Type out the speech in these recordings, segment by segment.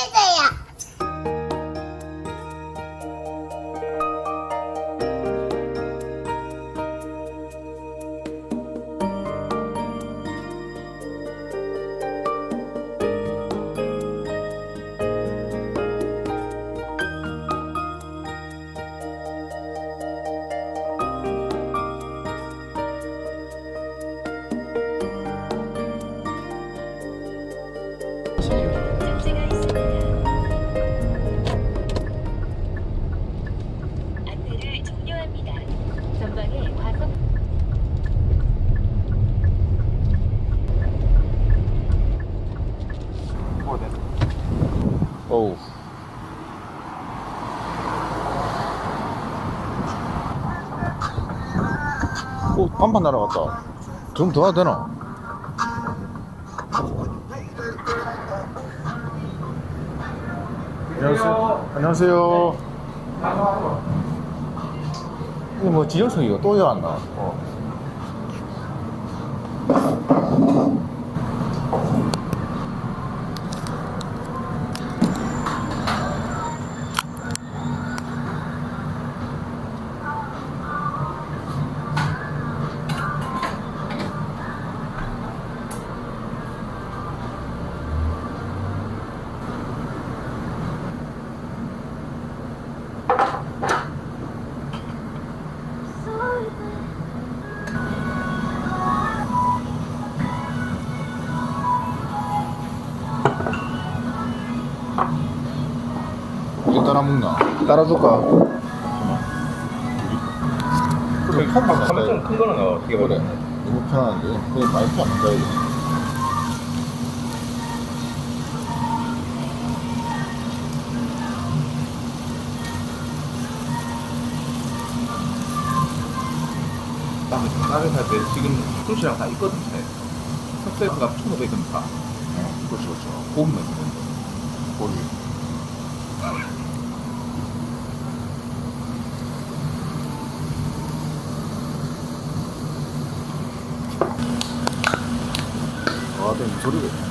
해주세 오, 간판 날아갔다. 좀 더 해야 되나? 안녕하세요. 안녕하세요. 이거 뭐 지정석이가 또 열었나? 어. 이거 따라 먹나? 따라줄까? 그래, 갖다 야큰 거는 어떻게 그래. 너무 편한데. 그냥 많이 편 갖다 야지 다른 살때 지금 술시랑 다 있거든 차에 석세프가 1,500원 파 그렇죠, 그렇죠. 고급 맛있는 거기. 아, 내 소리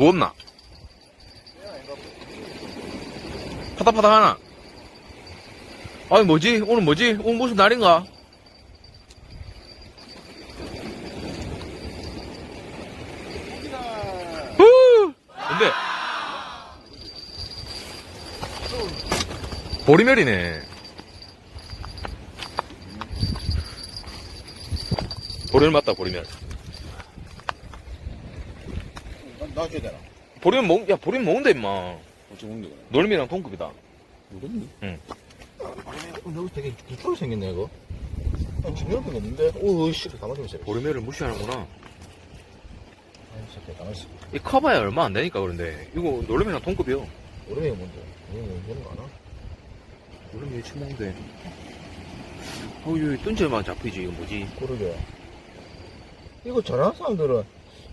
무었나? 파닥파닥 하나 아니 뭐지? 오늘 뭐지? 오늘 무슨 날인가? 후! 근데 보리멸이네 보리멸 맞다 보리멸 놔줘야 되나? 보리멸 먹, 야 보리멸 먹는다 임마 어찌 먹는 거야? 놀미랑 동급이다 모르겠니? 응. 아, 여기 되게 두껍게 생겼네, 이거. 아, 중요한 건 없는데? 오, 씨, 가만히 좀 있어. 보리멸을 무시하는구나 아, 새끼, 가만히 있어. 이 커봐야 얼마 안 되니까 그런데 이거 놀래미랑 동급이요 오름이 뭔데? 오름이 뭐는 거 아나? 놀래미 치먹는데 어우 여기 뜬지만 잡히지 이거 뭐지 그러게. 이거 잘하는 사람들은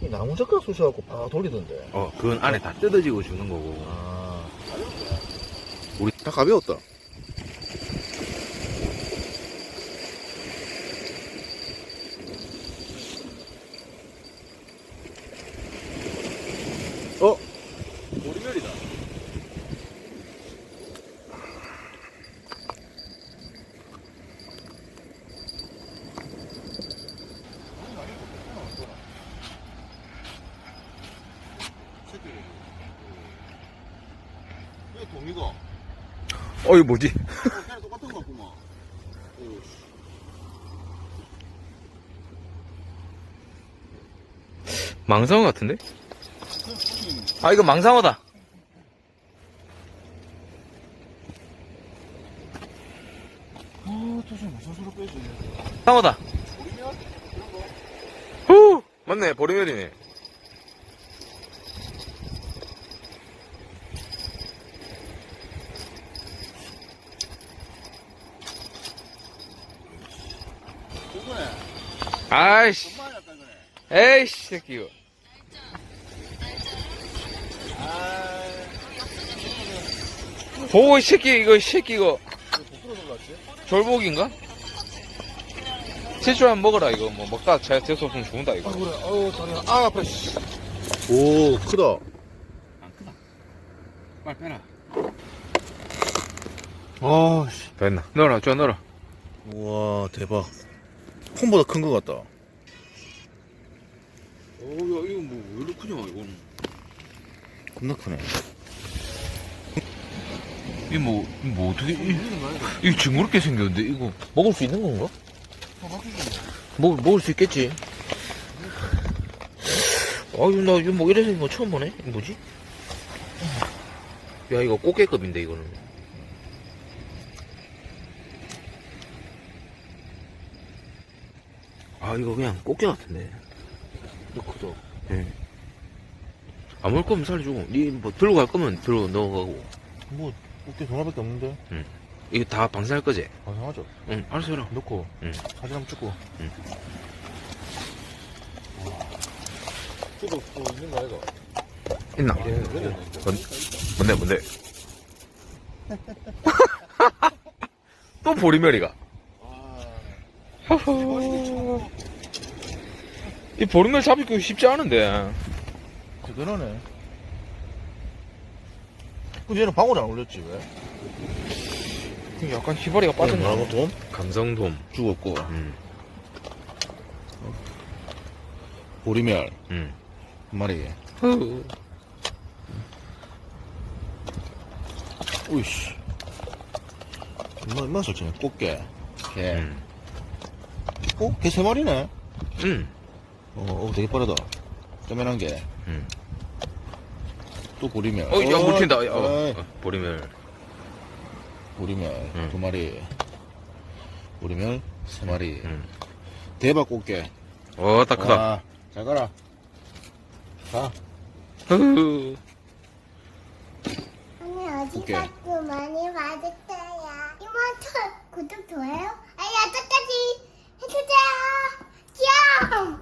이 나무 젓가락 쑤셔갖고 바 돌리던데. 어 그건 안에 다 뜯어지고 죽는 거고 아. 우리 다 가벼웠다. 어? 보리멸이다 왜 동이가? 어 이거 뭐지 걔랑 똑같은 거 같구만. 망상어 같은데? 아, 이거 망상어다. 아, 무슨 빼지? 상어다. 후! 맞네, 보리멸이네. 아이씨. 그래. 에이씨, 새끼, 이거. 아, 보고, 이 새끼, 이거, 이 새끼, 이거. 이거 부끄러서 그렇지? 졸복인가? 한번 먹어라, 이거. 뭐, 먹다 재, 재수 없으면 죽는다, 아, 이거. 그래. 아우, 다리가. 아, 아파, 씨. 오, 크다. 안 크다. 빨리 빼라. 아, 씨. 됐나? 넣어라, 저 넣어라. 우와, 대박. 폰보다 큰 것 같다. 오, 야, 이거 뭐, 왜 이렇게 크냐, 이거는. 겁나 크네. 이 뭐, 이 뭐, 어떻게, 이, 이거 징그럽게 생겼는데, 이거. 먹을 수 있는 건가? 먹, 먹을 수 있겠지. 아유, 나 이거 뭐 이래 생긴 거 처음 보네? 이거 뭐지? 야, 이거 꽃게급인데, 이거는. 아, 이거 그냥 꽃게 같은데. 너 크다. 예. 안 먹을 거면 살려주고, 니뭐 들고 갈 거면 들어 넣어가고. 뭐, 어깨 전화밖에 없는데? 이거 다 방생할 거지? 방송하죠. 응, 알았어, 해라. 넣고, 응. 사진 한번 찍고. 응. 찍어, 또 있는 거 아이가? 있나? 예, 그래. 뭔데, 뭔데? 또 보리멸이가. 아, 이 보리멸 잡기 쉽지 않은데. 대단하네. 근데 얘는 방울이 안 올렸지, 왜? 약간 휘발이가 빠졌나? 뭐라고, 돈? 감성돔. 죽었고. 음, 보리멸, 음. 한 마리. 흐. 우이씨. 얼마, 얼마 설치네. 꽃게. 개. 음. 어? 개세 마리네? 음. 어, 어 되게 빠르다. 쪼매난 게. 음. 또 보리멸. 어, 야, 물 튄다. 어, 어, 네. 어, 보리멸. 보리멸 음. 두 마리. 보리멸 세 마리. 음. 음. 대박 꽃게. 어, 딱 크다. 와, 잘 가라. 가. 흐흐. 오늘 어디 오케이. 가고 많이 받을 거야. 이모한테 구독 좋아요? 아야, 끝까지 해주세요. 귀여워.